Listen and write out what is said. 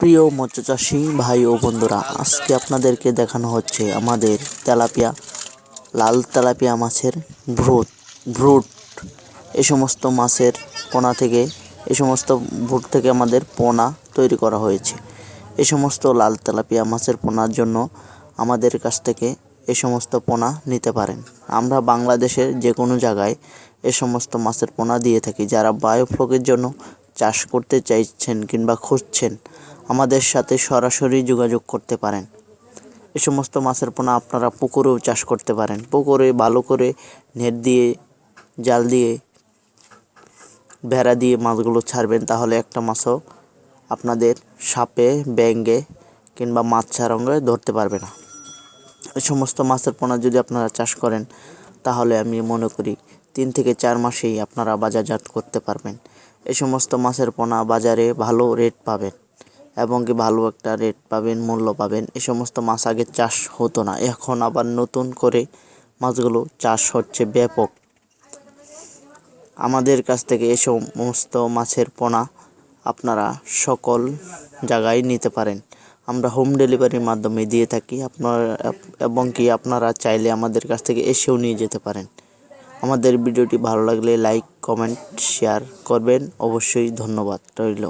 প্রিয় মৎস্যচাষী ভাই ও বন্ধুরা, আজকে আপনাদেরকে দেখানো হচ্ছে আমাদের তেলাপিয়া, লাল তেলাপিয়া মাছের ভ্রুট ভ্রুট। এ সমস্ত মাছের পোনা থেকে, এ সমস্ত ভ্রুট থেকে আমাদের পোনা তৈরি করা হয়েছে। এ সমস্ত লাল তেলাপিয়া মাছের পোনার জন্য আমাদের কাছ থেকে এ সমস্ত পোনা নিতে পারেন। আমরা বাংলাদেশের যে কোনো জায়গায় এ সমস্ত মাছের পোনা দিয়ে থাকি। যারা বায়োফ্লকের জন্য চাষ করতে চাইছেন কিংবা খুঁজছেন আমাদের সাথে সরাসরি যোগাযোগ করতে পারেন। এ সমস্ত মাছের পোনা আপনারা পুকুরেও চাষ করতে পারেন। পুকুরে ভালো করে নেট দিয়ে, জাল দিয়ে বেড়া দিয়ে মাছগুলো ছাড়বেন, তাহলে একটা মাছও আপনাদের সাপে ব্যাঙ্গে কিংবা মাছ ছাড়ঙ্গে ধরতে পারবে না। এই সমস্ত মাছের পোনা যদি আপনারা চাষ করেন, তাহলে আমি মনে করি তিন থেকে চার মাসেই আপনারা বাজারজাত করতে পারবেন। এই সমস্ত মাছের পোনা বাজারে ভালো রেট পাবেন। এবং কি ভালো একটা রেট পাবেন, মূল্য পাবেন। এই সমস্ত মাছ আগে চাষ হতো না। এখন আবার নতুন করে মাছগুলো চাষ হচ্ছে ব্যাপক। আমাদের কাছ থেকে এই সমস্ত মাছের পোনা আপনারা সকল জায়গায় নিতে পারেন। আমরা হোম ডেলিভারির মাধ্যমে দিয়ে থাকি। আপনার, এবং কি আপনারা চাইলে আমাদের কাছ থেকে এসেও নিয়ে যেতে পারেন। আমাদের ভিডিওটি ভালো লাগলে লাইক কমেন্ট শেয়ার করবেন। অবশ্যই ধন্যবাদ রইল।